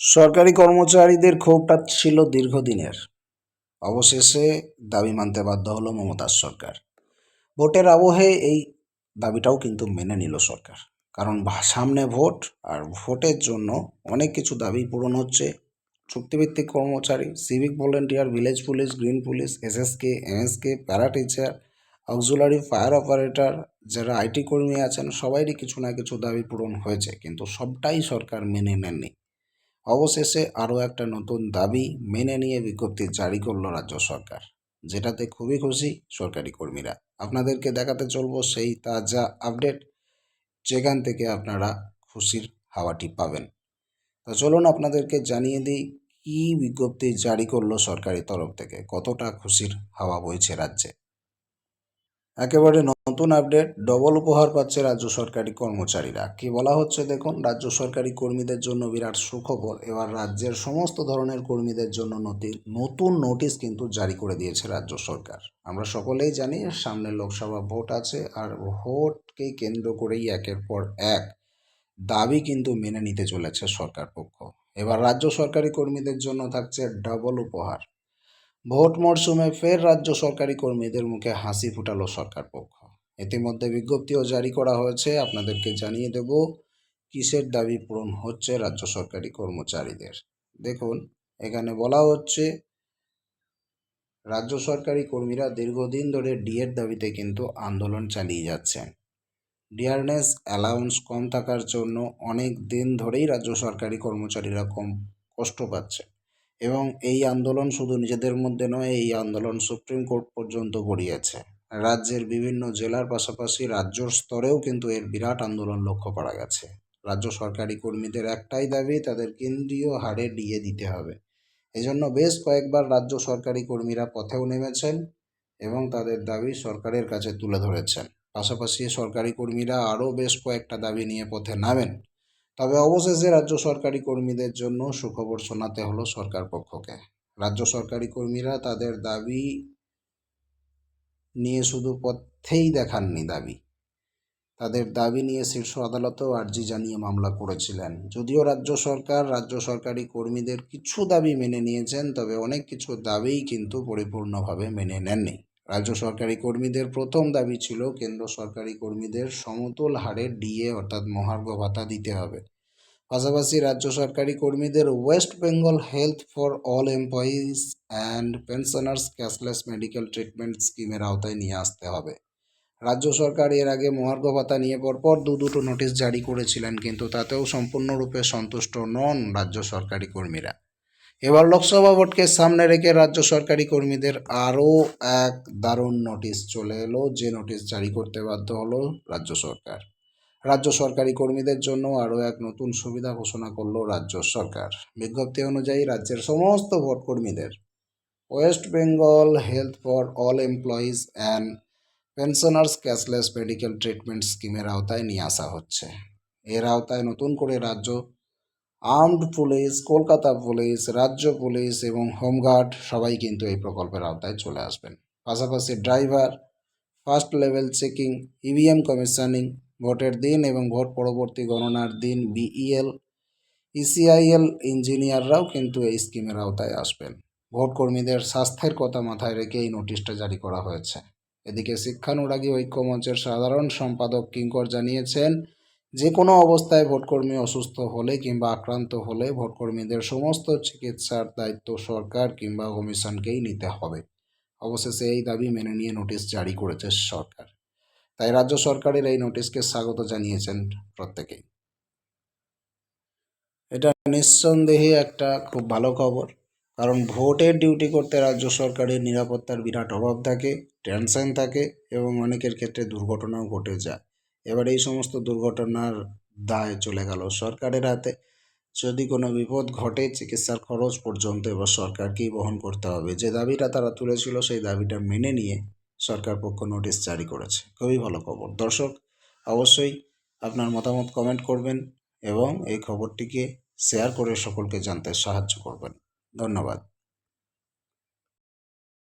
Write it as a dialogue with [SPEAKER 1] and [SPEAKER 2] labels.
[SPEAKER 1] সরকারি কর্মচারীদের ক্ষোভটা ছিল দীর্ঘদিনের। অবশেষে দাবি মানতে বাধ্য হলো মমতার সরকার। ভোটের আবহে এই দাবিটাও কিন্তু মেনে নিল সরকার। কারণ সামনে ভোট আর ভোটের জন্য অনেক কিছু দাবি পূরণ হচ্ছে। চুক্তিভিত্তিক কর্মচারী civic volunteer village police green police SSK MSK para teacher auxiliary fire operator যারা আইটি কর্মী আছেন, সবাইরই কিছু না কিছু দাবি পূরণ হয়েছে। কিন্তু সবটাই সরকার মেনে নেননি। অবশেষে আরও একটা নতুন দাবি মেনে নিয়ে বিজ্ঞপ্তি জারি করল রাজ্য সরকার, যেটাতে খুবই খুশি সরকারি কর্মীরা। আপনাদেরকে দেখাতে চলবো সেই তাজা আপডেট, যেখান থেকে আপনারা খুশির হাওয়াটি পাবেন। তো চলুন আপনাদেরকে জানিয়ে দিই, কী বিজ্ঞপ্তি জারি করল সরকারি তরফ থেকে? কতটা খুশির হাওয়া বইছে রাজ্যে? একেবারে নতুন আপডেট ডবল উপহার পাচ্ছে রাজ্য সরকারি কর্মচারীরা। কি বলা হচ্ছে দেখুন, রাজ্য সরকারি কর্মীদের জন্য বিরাট সুখবর। এবার রাজ্যের সমস্ত ধরনের কর্মীদের জন্য নতি- নতুন নোটিশ কিন্তু জারি করে দিয়েছে রাজ্য সরকার। আমরা সকলেই জানি, সামনে লোকসভা ভোট আছে, আর ভোটকে কেন্দ্র করেই একের পর এক দাবি কিন্তু মেনে নিতে চলেছে সরকার পক্ষ। এবার রাজ্য সরকারি কর্মীদের জন্য থাকছে ডবল উপহার। ভোট মরশুমে ফের রাজ্য সরকারি কর্মীদের মুখে হাসি ফুটালো সরকার পক্ষ। ইতিমধ্যে বিজ্ঞপ্তিও জারি করা হয়েছে। আপনাদেরকে জানিয়ে দেব, কিসের দাবি পূরণ হচ্ছে রাজ্য সরকারি কর্মচারীদের? দেখুন, এখানে বলা হচ্ছে, রাজ্য সরকারি কর্মীরা দীর্ঘদিন ধরে ডিএর দাবিতে কিন্তু আন্দোলন চালিয়ে যাচ্ছেন। ডিয়ারনেস অ্যালাউন্স কম থাকার জন্য অনেক দিন ধরেই রাজ্য সরকারি কর্মচারীরা কম কষ্ট পাচ্ছে। এবং এই আন্দোলন শুধু নিজেদের মধ্যে নয়, এই আন্দোলন সুপ্রিম কোর্ট পর্যন্ত গড়িয়েছে। রাজ্যের বিভিন্ন জেলার পাশাপাশি রাজ্য স্তরেও কিন্তু এর বিরাট আন্দোলন লক্ষ্য করা গেছে। রাজ্য সরকারি কর্মীদের একটাই দাবি, তাদের কেন্দ্রীয় হারে ডিএ দিতে হবে। এজন্য বেশ কয়েকবার রাজ্য সরকারি কর্মীরা পথেও নেমেছেন এবং তাদের দাবি সরকারের কাছে তুলে ধরেছেন। পাশাপাশি সরকারি কর্মীরা আরও বেশ কয়েকটা দাবি নিয়ে পথে নামেন। তবে অবশেষে রাজ্য সরকারি কর্মীদের জন্য সুখবর শোনাতে হলো সরকার পক্ষকে। রাজ্য সরকারি কর্মীরা তাদের দাবি নিয়ে শুধু পথেই দেখাননি দাবি। তাদের দাবি নিয়ে শীর্ষ আদালতেও আর্জি জানিয়ে মামলা করেছিলেন। যদিও রাজ্য সরকার, রাজ্য সরকারি কর্মীদের কিছু দাবি মেনে নিয়েছেন, তবে অনেক কিছু দাবিই কিন্তু পরিপূর্ণভাবে মেনে নেননি। রাজ্য সরকারি কর্মীদের প্রথম দাবি ছিল কেন্দ্র সরকারি কর্মীদের সমতল হারে ডিএ অর্থাৎ মহার্ঘ ভাতা দিতে হবে। পাশাপাশি রাজ্য সরকারি কর্মীদের West Bengal health for all employees and pensioners cashless medical treatment স্কিমের আওতায় নিয়ে আসতে হবে। রাজ্য সরকার এর আগে মহার্ঘ ভাতা নিয়ে পরপর দু দুটো নোটিশ জারি করেছিলেন, কিন্তু তাতেও সম্পূর্ণরূপে সন্তুষ্ট নন রাজ্য সরকারি কর্মীরা। এবার লোকসভা ভোটকে সামনে রেখে রাজ্য সরকারি কর্মীদের আরও এক দারুণ নোটিশ চলে এলো। যে নোটিশ জারি করতে বাধ্য হলো রাজ্য সরকার। রাজ্য সরকারি কর্মীদের জন্য আরও এক নতুন সুবিধা ঘোষণা করল রাজ্য সরকার। বিজ্ঞপ্তি অনুযায়ী রাজ্যের সমস্ত ভোট কর্মীদের West Bengal health for all employees and pensioners cashless medical treatment স্কিমের আওতায় নিয়ে আসা হচ্ছে। এর আওতায় নতুন করে রাজ্য আর্মড পুলিশ, কলকাতা পুলিশ, রাজ্য পুলিশ এবং হোমগার্ড সবাই কিন্তু এই প্রকল্পের আওতায় চলে আসবেন। পাশাপাশি driver, first level checking, EVM commissioning, ভোটের দিন এবং ভোট পরবর্তী গণনার দিন, বিইএল, ইসিআইএল ইঞ্জিনিয়াররাও কিন্তু এই স্কিমের আওতায় আসবেন। ভোট কর্মীদের স্বাস্থ্যের কথা মাথায় রেখে এই নোটিশটা জারি করা হয়েছে। এদিকে শিক্ষানুরাগী ঐক্যমঞ্চের সাধারণ সম্পাদক কিঙ্কর জানিয়েছেন যে কোনো অবস্থায় ভোটকর্মী অসুস্থ হলে কিংবা আক্রান্ত হলে ভোটকর্মীদের সমস্ত চিকিৎসার দায়িত্ব সরকার কিংবা কমিশনকেই নিতে হবে। অবশেষে এই দাবি মেনে নিয়ে নোটিশ জারি করেছে সরকার। তাই রাজ্য সরকারের এই নোটিশকে স্বাগত জানিয়েছেন প্রত্যেকেই। এটা নিঃসন্দেহে একটা খুব ভালো খবর, কারণ ভোটের ডিউটি করতে রাজ্য সরকারের নিরাপত্তার বিরাট অভাব থাকে, টেনশন থাকে এবং অনেকের ক্ষেত্রে দুর্ঘটনাও ঘটে যায়। এবার এই সমস্ত দুর্ঘটনার দায় চলে গেল সরকারের হাতে। যদি কোনো বিপদ ঘটে, চিকিৎসার খরচ পর্যন্ত এবার সরকারকেই বহন করতে হবে। যে দাবিটা তারা তুলেছিল, সেই দাবিটা মেনে নিয়ে সরকার পক্ষ নোটিশ জারি করেছে। খুবই ভালো খবর। দর্শক, অবশ্যই আপনার মতামত কমেন্ট করবেন এবং এই খবরটিকে শেয়ার করে সকলকে জানতে সাহায্য করবেন। ধন্যবাদ।